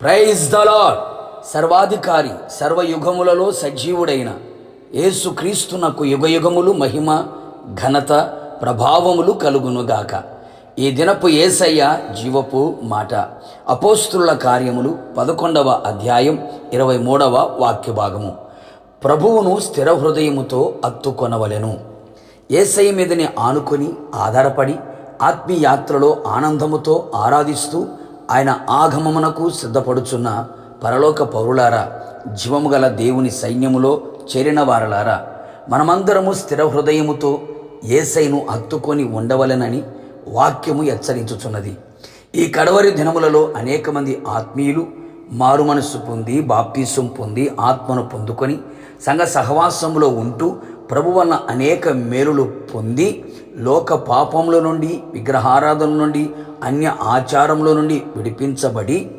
Praise the Lord సర్వాధికారి సర్వయుగములలో సజీవుడైన యేసుక్రీస్తునకు యుగయుగములు మహిమ ఘనత ప్రభావములు కలుగునుగాక. ఈ దినపు ఏసయ్య జీవపు మాట. అపోస్తుల కార్యములు పదకొండవ అధ్యాయం ఇరవై మూడవ వాక్య భాగము ప్రభువును స్థిర హృదయముతో అత్తుకొనవలెను. ఏసయ్య మీదని ఆనుకొని ఆధారపడి ఆత్మీయాత్రలో ఆనందముతో ఆరాధిస్తూ ఆయన ఆగమమునకు సిద్ధపడుచున్న పరలోక పౌరులారా జీవము గల దేవుని సైన్యములో చేరిన వారలారా మనమందరము స్థిర హృదయముతో ఏసైను హత్తుకొని ఉండవలెనని వాక్యము హెచ్చరించుచున్నది. ఈ కడవరి దినములలో అనేక మంది ఆత్మీయులు మారు మనస్సు పొంది బాప్తీసం పొంది ఆత్మను పొందుకొని సంఘ సహవాసములో ఉంటూ ప్రభు వలన అనేక మేలులు పొంది లోక పాపముల నుండి విగ్రహారాధన నుండి అన్య ఆచారంలో నుండి విడిపించబడి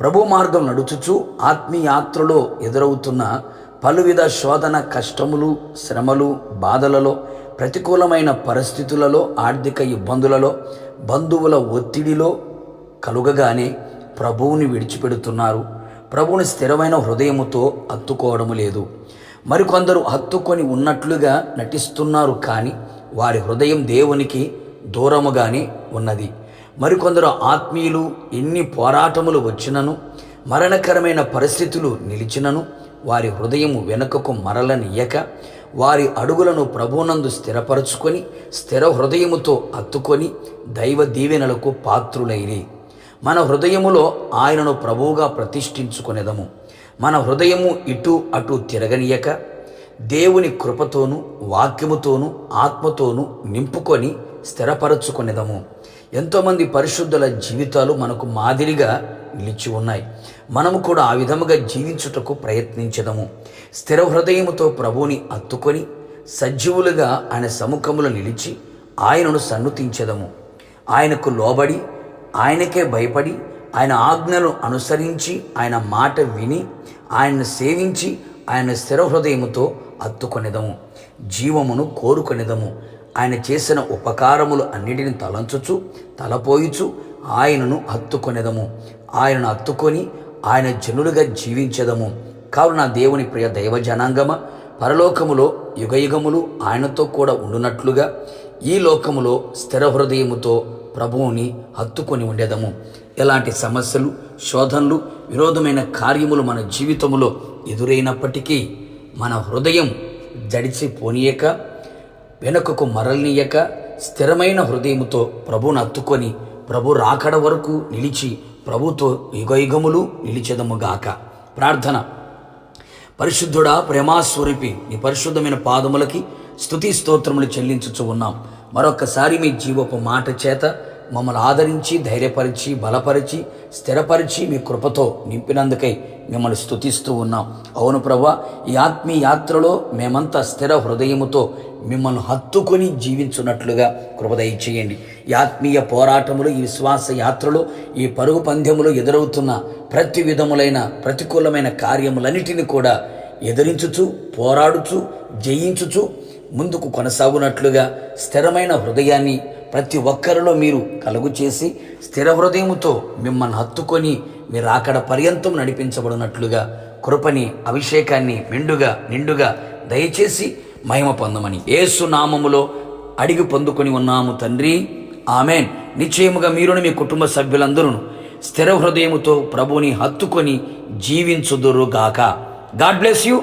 ప్రభు మార్గం నడుచుచు ఆత్మీయాత్రలో ఎదురవుతున్న పలువిధ శోధన కష్టములు శ్రమలు బాధలలో ప్రతికూలమైన పరిస్థితులలో ఆర్థిక ఇబ్బందులలో బంధువుల ఒత్తిడిలో కలుగగానే ప్రభువుని విడిచిపెడుతున్నారు. ప్రభువుని స్థిరమైన హృదయముతో హత్తుకోవడము లేదు. మరికొందరు హత్తుకొని ఉన్నట్లుగా నటిస్తున్నారు కానీ వారి హృదయం దేవునికి దూరముగానే ఉన్నది. మరికొందరు ఆత్మీయులు ఎన్ని పోరాటములు వచ్చినను మరణకరమైన పరిస్థితులు నిలిచినను వారి హృదయము వెనుకకు మరలనియక వారి అడుగులను ప్రభునందు స్థిరపరచుకొని స్థిర హృదయముతో అత్తుకొని దైవ దీవెనలకు పాత్రులైరి. మన హృదయములో ఆయనను ప్రభువుగా ప్రతిష్ఠించుకునేదము. మన హృదయము ఇటు అటు తిరగనీయక దేవుని కృపతోనూ వాక్యముతోనూ ఆత్మతోనూ నింపుకొని స్థిరపరచుకునేదము. ఎంతోమంది పరిశుద్ధుల జీవితాలు మనకు మాదిరిగా నిలిచి ఉన్నాయి. మనము కూడా ఆ విధముగా జీవించుటకు ప్రయత్నించదము. స్థిర హృదయముతో ప్రభువుని అత్తుకొని సజీవులుగా ఆయన సముఖములు నిలిచి ఆయనను సన్నుతించదము. ఆయనకు లోబడి ఆయనకే భయపడి ఆయన ఆజ్ఞలు అనుసరించి ఆయన మాట విని ఆయన్ను సేవించి ఆయన స్థిర హృదయముతో అత్తుకొనిదము. జీవమును కోరుకొనిదము. ఆయన చేసిన ఉపకారములు అన్నిటిని తలంచుచు తలపోయిచు ఆయనను హత్తుకొనేదము. ఆయనను హత్తుకొని ఆయన జనులుగా జీవించదము. కావున దేవుని ప్రియ దైవ జనాంగమ పరలోకములో యుగయుగములు ఆయనతో కూడా ఉండునట్లుగా ఈ లోకములో స్థిర హృదయముతో ప్రభువుని హత్తుకొని ఉండేదము. ఎలాంటి సమస్యలు శోధనలు విరోధమైన కార్యములు మన జీవితములో ఎదురైనప్పటికీ మన హృదయం జడిచి పోనీయక వెనుకకు మరల్నీయక స్థిరమైన హృదయముతో ప్రభును అత్తుకొని ప్రభు రాకడ వరకు నిలిచి ప్రభుతో యుగయుగములు నిలిచెదముగాక. ప్రార్థన. పరిశుద్ధుడా ప్రేమాస్వరూపి నీ పరిశుద్ధమైన పాదములకి స్థుతి స్తోత్రములు చెల్లించుచు ఉన్నాం. మరొకసారి మీ జీవపు మాట చేత మమ్మల్ని ఆదరించి ధైర్యపరిచి బలపరిచి స్థిరపరిచి మీ కృపతో నింపినందుకై మిమ్మల్ని స్థుతిస్తూ ఉన్నాం. అవును ప్రభా ఈ ఆత్మీయాత్రలో మేమంతా స్థిర హృదయముతో మిమ్మల్ని హత్తుకొని జీవించున్నట్లుగా కృపదయ చేయండి ఈ ఆత్మీయ పోరాటములు ఈ విశ్వాస యాత్రలు ఈ పరుగు పందెములు ఎదురవుతున్న ప్రతి విధములైన ప్రతికూలమైన కార్యములన్నిటిని కూడా ఎదిరించుచు పోరాడుచు జయించుచు ముందుకు కొనసాగునట్లుగా స్థిరమైన హృదయాన్ని ప్రతి ఒక్కరిలో మీరు కలుగు చేసి స్థిర హృదయముతో మిమ్మల్ని హత్తుకొని మీరు అక్కడ పర్యంతం నడిపించబడినట్లుగా కృపని అభిషేకాన్ని మెండుగా నిండుగా దయచేసి మహిమ పొందమని ఏసు నామములో అడిగి పొందుకొని ఉన్నాము తండ్రి. ఆమెన్. నిశ్చయముగా మీరును మీ కుటుంబ సభ్యులందరూ స్థిర హృదయముతో ప్రభుని హత్తుకొని జీవించుదురుగాక. God bless you.